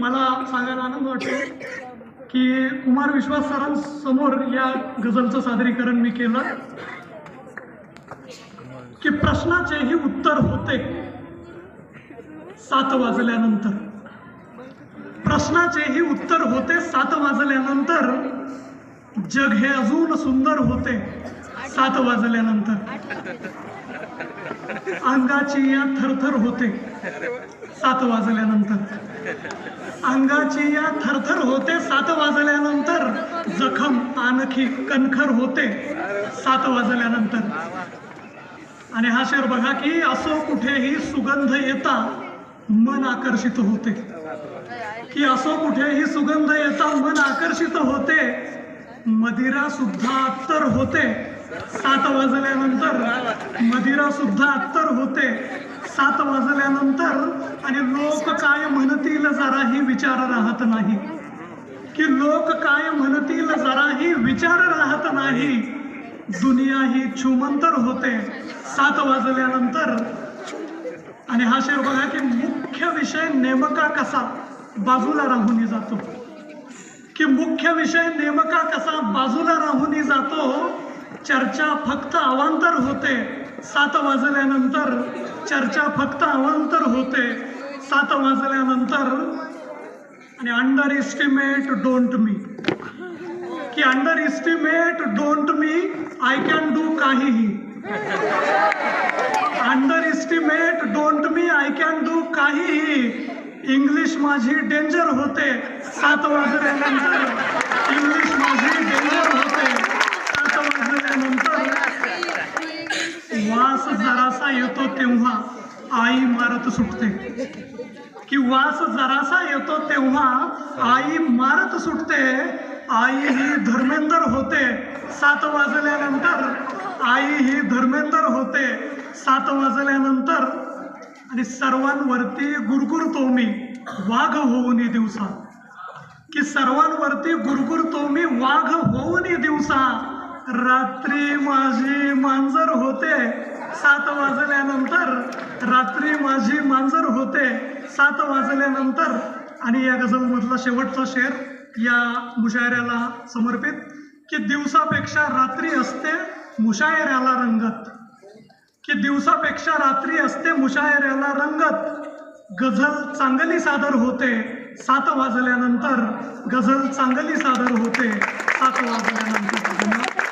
मला सांगायला आनंद वाटतो की कुमार विश्वास सरांसमोर या गझलचं सादरीकरण मी केलं. की प्रश्नाचेही उत्तर होते. सात वाजल्यानंतर. प्रश्नाचेही उत्तर होते सात वाजल्यानंतर. जग हे अजून सुंदर होते. सात वाजल्यानंतर. अंगाची या थरथर होते. सात वाजल्यानंतर. अंगाची या थरथर होते सात वाजल्यानंतर. जखम आणखी कणखर होते सात वाजल्यानंतर. आणि हा शेर बघा की असो कुठेही सुगंध येता मन आकर्षित होते. की असो कुठेही सुगंध येता मन आकर्षित होते. मदिरा सुद्धा अत्तर होते. सात वाजल्यानंतर मदिरा सुद्धा अत्तर होते. सात वाजल्यानंतर आणि लोक काय म्हणतील जराही विचार राहत नाही. की लोक काय म्हणतील जराही विचार राहत नाही. दुनिया ही छुमंतर होते. सात वाजल्यानंतर आणि हा शेर बघा की मुख्य विषय नेमका कसा? बाजूला राहून जातो. की मुख्य विषय नेमका कसा? बाजूला राहून जातो. चर्चा फक्त अवांतर होते. सात वाजल्यानंतर चर्चा फक्त अवांतर होते. सात वाजल्यानंतर आणि अंडर इस्टिमेट डोंट मी की underestimate don't me I can do काहीही. Underestimate don't me I can do काहीही. इंग्लिश माझी डेंजर होते. सात वाजल्यानंतर इंग्लिश माझी डेंजर होते सात वाजल्यानंतर वास जरासा येतो तेव्हा आई मारत सुटते. की वास जरासा येतो तेव्हा आई मारत सुटते. आई ही धर्मेंद्र होते. सात वाजल्यानंतर आई ही धर्मेंद्र होते. सात वाजल्यानंतर आणि सर्वांवरती गुरगुरतो मी. वाघ होऊन दिवसा. की सर्वांवरती गुरगुरतो मी. वाघ होऊन दिवसा. रात्री माझी मांजर होते. सात वाजल्यानंतर रात्री माझी मांजर होते. सात वाजल्यानंतर आणि या गझलमधला शेवटचा शेर या मुशायऱ्याला समर्पित की दिवसापेक्षा रात्री असते मुशायऱ्याला रंगत. की दिवसापेक्षा रात्री असते मुशायऱ्याला रंगत. गझल चांगली सादर होते. सात वाजल्यानंतर गझल चांगली सादर होते. सात वाजल्यानंतर धन्यवाद